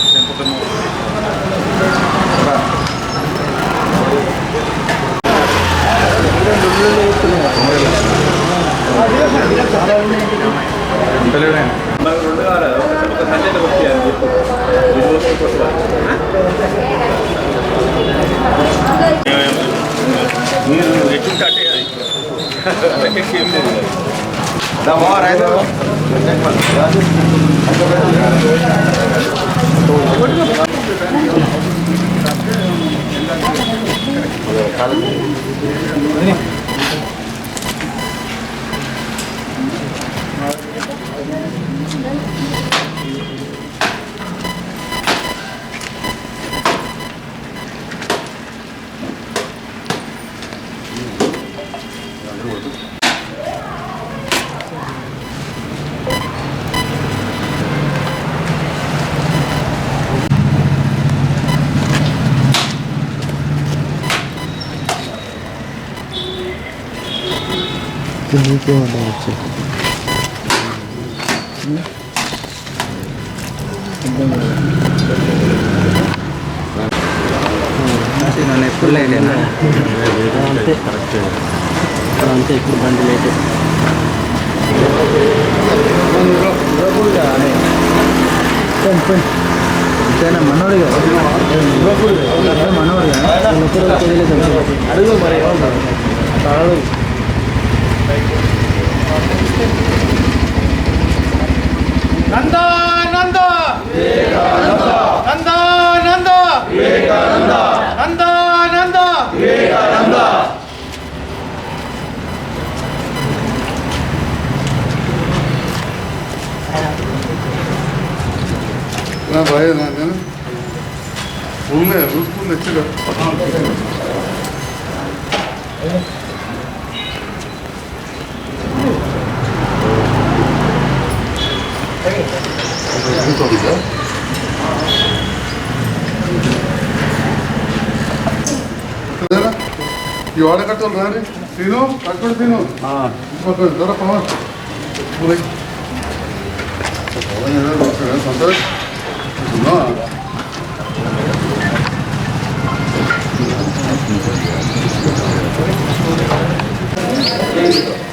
తోటి తెంపుతున్నాం మనకు రెండు కావాలి ఒక- ఒక సంచేత వచ్చి అని చెప్పు ఇది వస్తే కొట్టుకోవాలి. మీరు ఎట్టుంటే అట్టే అది అంతకంటే ఇప్పుడు నీకే ఉండవచ్చు నన్ను ఎప్పుడు లేటేనా అంతే అంతే ఇప్పుడు బండి లేటే అంతేనా మనోడు కదా మనోడు కదా అడుగు మరి అడుగు నందా నందా. నందా నందా. నందా నందా. నా భయ రూల్ రూల్ తెచ్చాడు 이쪽이죠? ಈ ಆರ್ಡರ್ ಕಟ್ತಲ್ಲ ರೀ ಸೀನು ಕಟ್ಬಿಡು ಸೀನು ಹಾಂ ಮಕ್ಕಳು ಜರಪ್ಪ ಸಂತೋಷ್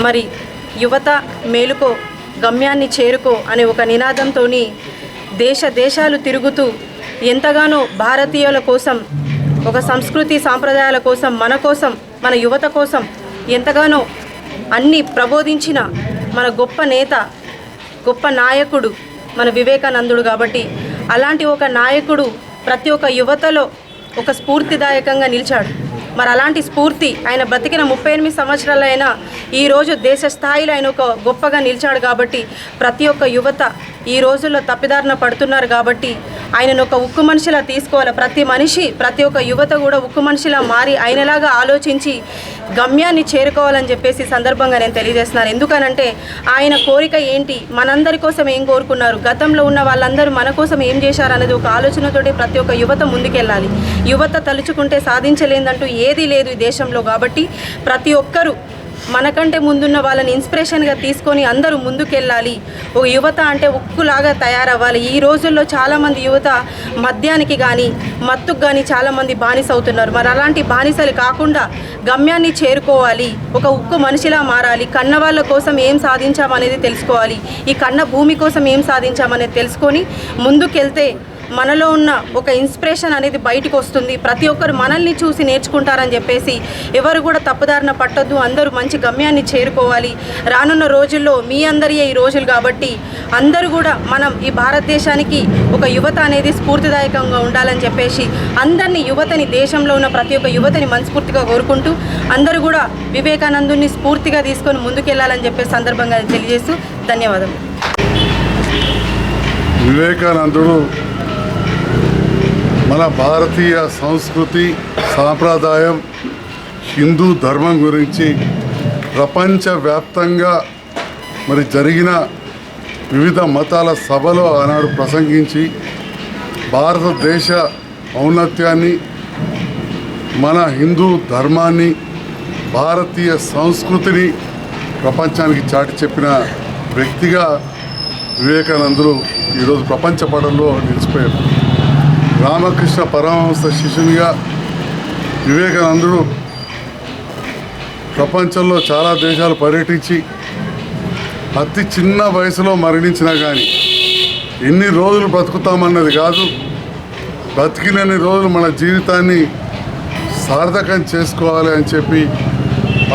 మరి యువత మేలుకో గమ్యాన్ని చేరుకో అనే ఒక నినాదంతో దేశ దేశాలు తిరుగుతూ ఎంతగానో భారతీయుల కోసం ఒక సంస్కృతి సాంప్రదాయాల కోసం మన కోసం మన యువత కోసం ఎంతగానో అన్ని ప్రబోధించిన మన గొప్ప నేత గొప్ప నాయకుడు మన వివేకానందుడు కాబట్టి అలాంటి ఒక నాయకుడు ప్రతి ఒక్క యువతలో ఒక స్ఫూర్తిదాయకంగా నిలిచాడు. మరి అలాంటి స్ఫూర్తి ఆయన బ్రతికిన ముప్పై ఎనిమిది సంవత్సరాలైనా ఈరోజు దేశ స్థాయిలో ఆయన ఒక గొప్పగా నిలిచాడు కాబట్టి ప్రతి ఒక్క యువత ఈ రోజుల్లో తప్పిదారిన పడుతున్నారు కాబట్టి ఆయనను ఒక ఉక్కు మనిషిలా తీసుకోవాలి. ప్రతి మనిషి ప్రతి ఒక్క యువత కూడా ఉక్కు మనిషిలా మారి ఆయనలాగా ఆలోచించి గమ్యాన్ని చేరుకోవాలని చెప్పేసి సందర్భంగా నేను తెలియజేస్తున్నాను. ఎందుకనంటే ఆయన కోరిక ఏంటి? మనందరి కోసం ఏం కోరుకున్నారు? గతంలో ఉన్న వాళ్ళందరూ మన కోసం ఏం చేశారనేది ఒక ఆలోచనతోటి ప్రతి ఒక్క యువత ముందుకెళ్ళాలి. యువత తలుచుకుంటే సాధించలేదంటూ ఏదీ లేదు ఈ దేశంలో కాబట్టి ప్రతి ఒక్కరూ మనకంటే ముందున్న వాళ్ళని ఇన్స్పిరేషన్గా తీసుకొని అందరూ ముందుకెళ్ళాలి. ఒక యువత అంటే ఉక్కులాగా తయారవ్వాలి. ఈ రోజుల్లో చాలామంది యువత మద్యానికి కానీ మత్తుకు కానీ చాలామంది బానిస అవుతున్నారు. మరి అలాంటి బానిసలు కాకుండా గమ్యాన్ని చేరుకోవాలి. ఒక ఉక్కు మనిషిలా మారాలి. కన్న వాళ్ళ కోసం ఏం సాధించామనేది తెలుసుకోవాలి. ఈ కన్న భూమి కోసం ఏం సాధించామనేది తెలుసుకొని ముందుకెళ్తే మనలో ఉన్న ఒక ఇన్స్పిరేషన్ అనేది బయటకు వస్తుంది. ప్రతి ఒక్కరు మనల్ని చూసి నేర్చుకుంటారని చెప్పేసి ఎవరు కూడా తప్పుదారిన పట్టొద్దు. అందరూ మంచి గమ్యాన్ని చేరుకోవాలి. రానున్న రోజుల్లో మీ అందరి ఈ రోజులు కాబట్టి అందరూ కూడా మనం ఈ భారతదేశానికి ఒక యువత అనేది స్ఫూర్తిదాయకంగా ఉండాలని చెప్పేసి అందరినీ యువతని దేశంలో ఉన్న ప్రతి ఒక్క యువతని మనస్ఫూర్తిగా కోరుకుంటూ అందరూ కూడా వివేకానందుని స్ఫూర్తిగా తీసుకొని ముందుకెళ్ళాలని చెప్పే సందర్భంగా తెలియజేస్తూ ధన్యవాదాలు వివేకానందుడు మన భారతీయ సంస్కృతి సాంప్రదాయం హిందూ ధర్మం గురించి ప్రపంచవ్యాప్తంగా మరి జరిగిన వివిధ మతాల సభలో ఆనాడు ప్రసంగించి భారతదేశ ఔన్నత్యాన్ని మన హిందూ ధర్మాన్ని భారతీయ సంస్కృతిని ప్రపంచానికి చాటి చెప్పిన వ్యక్తిగా వివేకానందులు ఈరోజు ప్రపంచ పటంలో నిలిచిపోయారు. రామకృష్ణ పరమహంస శిష్యునిగా వివేకానందుడు ప్రపంచంలో చాలా దేశాలు పర్యటించి అతి చిన్న వయసులో మరణించినా కానీ ఎన్ని రోజులు బ్రతుకుతామన్నది కాదు బ్రతికినన్ని రోజులు మన జీవితాన్ని సార్థకం చేసుకోవాలి అని చెప్పి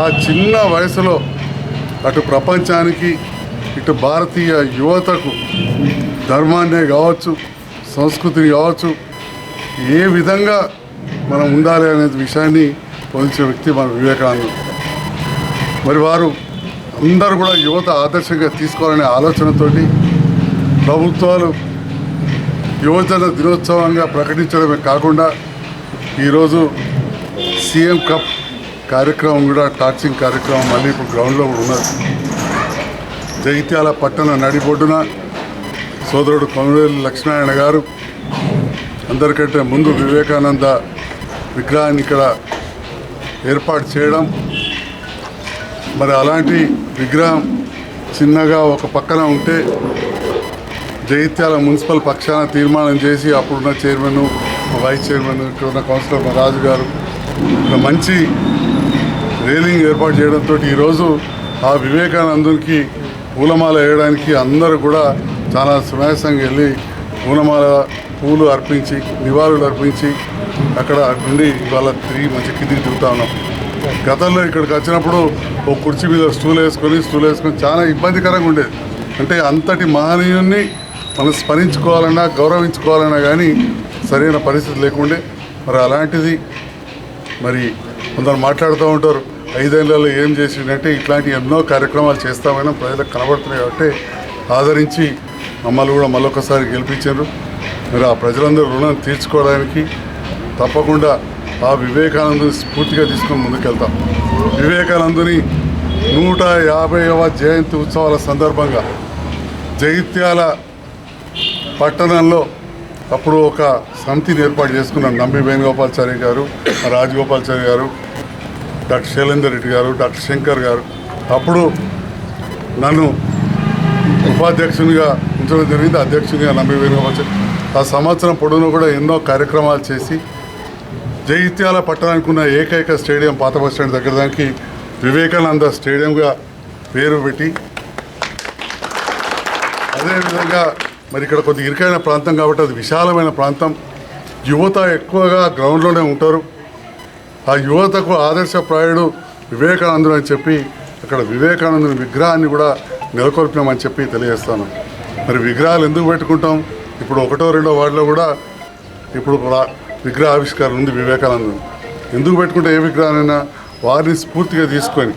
ఆ చిన్న వయసులో అటు ప్రపంచానికి ఇటు భారతీయ యువతకు ధర్మాన్నే కావచ్చు. సంస్కృతిని కావచ్చు ఏ విధంగా మనం ఉండాలి అనే విషయాన్ని పోల్చిన వ్యక్తి మన వివేకానంద. మరి వారు అందరూ కూడా యువత ఆదర్శంగా తీసుకోవాలనే ఆలోచనతోటి ప్రభుత్వాలు యువజన దినోత్సవంగా ప్రకటించడమే కాకుండా ఈరోజు సీఎం కప్ కార్యక్రమం కూడా టార్చింగ్ కార్యక్రమం మళ్ళీ ఇప్పుడు గ్రౌండ్లో కూడా ఉన్నది. జగిత్యాల పట్టణ నడిబొడ్డున సోదరుడు కొమరేలు లక్ష్మీనారాయణ గారు అందరికంటే ముందు వివేకానంద విగ్రహాన్ని ఇక్కడ ఏర్పాటు చేయడం. మరి అలాంటి విగ్రహం చిన్నగా ఒక పక్కన ఉంటే జగిత్యాల మున్సిపల్ పక్షాన తీర్మానం చేసి అప్పుడున్న చైర్మన్ వైస్ చైర్మన్ ఇక్కడ ఉన్న కౌన్సిలర్ రాజు గారు మంచి రేలింగ్ ఏర్పాటు చేయడంతో ఈరోజు ఆ వివేకానందునికి పూలమాల వేయడానికి అందరూ కూడా చాలా సునాయాసంగా వెళ్ళి పూలమాల పూలు అర్పించి నివాళులు అర్పించి అక్కడ నుండి ఇవాళ తిరిగి మంచి కిందికి దిగుతా ఉన్నాం. గతంలో ఇక్కడికి వచ్చినప్పుడు ఒక కుర్చీ మీద స్టూల్ వేసుకొని స్టూల్ వేసుకొని చాలా ఇబ్బందికరంగా ఉండేది. అంటే అంతటి మహనీయుణ్ణి మనం స్మరించుకోవాలన్నా గౌరవించుకోవాలన్నా కానీ సరైన పరిస్థితి లేకుండే. మరి అలాంటిది మరి కొందరు మాట్లాడుతూ ఉంటారు ఐదేళ్ళలో ఏం చేసిందంటే ఇట్లాంటి ఎన్నో కార్యక్రమాలు చేస్తామైనా ప్రజలకు కనబడుతున్నాయి కాబట్టి ఆదరించి మమ్మల్ని కూడా మళ్ళొకసారి గెలిపించారు. మరి ఆ ప్రజలందరూ రుణం తీర్చుకోవడానికి తప్పకుండా ఆ వివేకానందుని స్ఫూర్తిగా తీసుకొని ముందుకెళ్తాం. వివేకానందుని నూట యాభైవ జయంతి ఉత్సవాల సందర్భంగా జగిత్యాల పట్టణంలో అప్పుడు ఒక సమితిని ఏర్పాటు చేసుకున్నాం. నంబి వేణుగోపాల్చారి గారు రాజగోపాల్చారి గారు డాక్టర్ శైలేందర్ రెడ్డి గారు డాక్టర్ శంకర్ గారు. అప్పుడు నన్ను ఉపాధ్యక్షునిగా ఉంచడం జరిగింది. అధ్యక్షునిగా నమ్మి వేణుగోపాల్ ఆ సంవత్సరం పొడవునా కూడా ఎన్నో కార్యక్రమాలు చేసి జగిత్యాల పట్టణానికి ఉన్న ఏకైక స్టేడియం పాత బస్ స్టాండ్ దగ్గర దానికి వివేకానంద స్టేడియంగా పేరు పెట్టి అదేవిధంగా మరి ఇక్కడ కొద్ది ఇరుకైన ప్రాంతం కాబట్టి అది విశాలమైన ప్రాంతం. యువత ఎక్కువగా గ్రౌండ్లోనే ఉంటారు. ఆ యువతకు ఆదర్శప్రాయుడు వివేకానందుడు అని చెప్పి అక్కడ వివేకానందుని విగ్రహాన్ని కూడా నెలకొల్పినామని చెప్పి తెలియజేస్తాను. మరి విగ్రహాలు ఎందుకు పెట్టుకుంటాం? ఇప్పుడు ఒకటో రెండో వార్డులో కూడా ఇప్పుడు విగ్రహ ఆవిష్కారం ఉంది వివేకానంద. ఎందుకు పెట్టుకుంటే ఏ విగ్రహానైనా వారిని స్ఫూర్తిగా తీసుకొని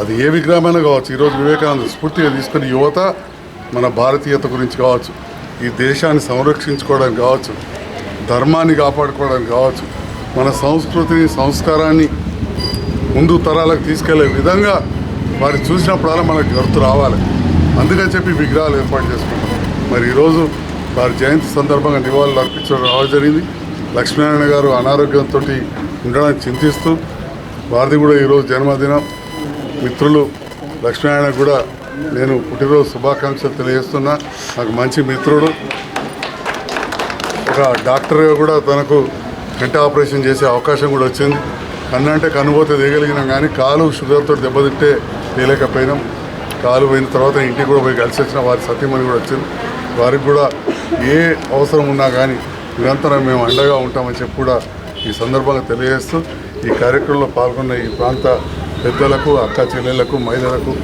అది ఏ విగ్రహమైనా కావచ్చు ఈరోజు వివేకానంద స్ఫూర్తిగా తీసుకొని యువత మన భారతీయత గురించి కావచ్చు ఈ దేశాన్ని సంరక్షించుకోవడానికి కావచ్చు ధర్మాన్ని కాపాడుకోవడానికి కావచ్చు మన సంస్కృతిని సంస్కారాన్ని ముందు తరాలకు తీసుకెళ్ళే విధంగా వారిని చూసినప్పుడల్లా మనకు గుర్తు రావాలి. అందుకని చెప్పి విగ్రహాలు ఏర్పాటు చేసుకుంటాం మరి ఈరోజు వారి జయంతి సందర్భంగా నివాళులు అర్పించడం రావడం జరిగింది. లక్ష్మీనారాయణ గారు అనారోగ్యంతో ఉండడానికి చింతిస్తూ వారిది కూడా ఈరోజు జన్మదినం. మిత్రులు లక్ష్మీనారాయణ కూడా నేను పుట్టినరోజు శుభాకాంక్షలు తెలియజేస్తున్నా. నాకు మంచి మిత్రుడు. ఒక డాక్టర్గా కూడా తనకు కంటి ఆపరేషన్ చేసే అవకాశం కూడా వచ్చింది. కన్నంటే కన్నుపోతే దిగలిగినాం కానీ కాలు షుగర్తో దెబ్బతింటే చేయలేకపోయినాం కాలు పోయిన తర్వాత ఇంటికి కూడా పోయి కలిసి వచ్చిన వారి సతీమణి కూడా వచ్చింది. వారికి కూడా ఏ అవసరం ఉన్నా కానీ నిరంతరం మేము అండగా ఉంటామని చెప్పి కూడా ఈ సందర్భంగా తెలియజేస్తూ ఈ కార్యక్రమంలో పాల్గొన్న ఈ ప్రాంత పెద్దలకు అక్క చెల్లెళ్ళకు మహిళలకు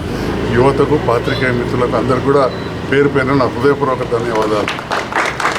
యువతకు పాత్రికేయ మిత్రులకు అందరు కూడా పేరు పేరున నా హృదయపూర్వక ధన్యవాదాలు.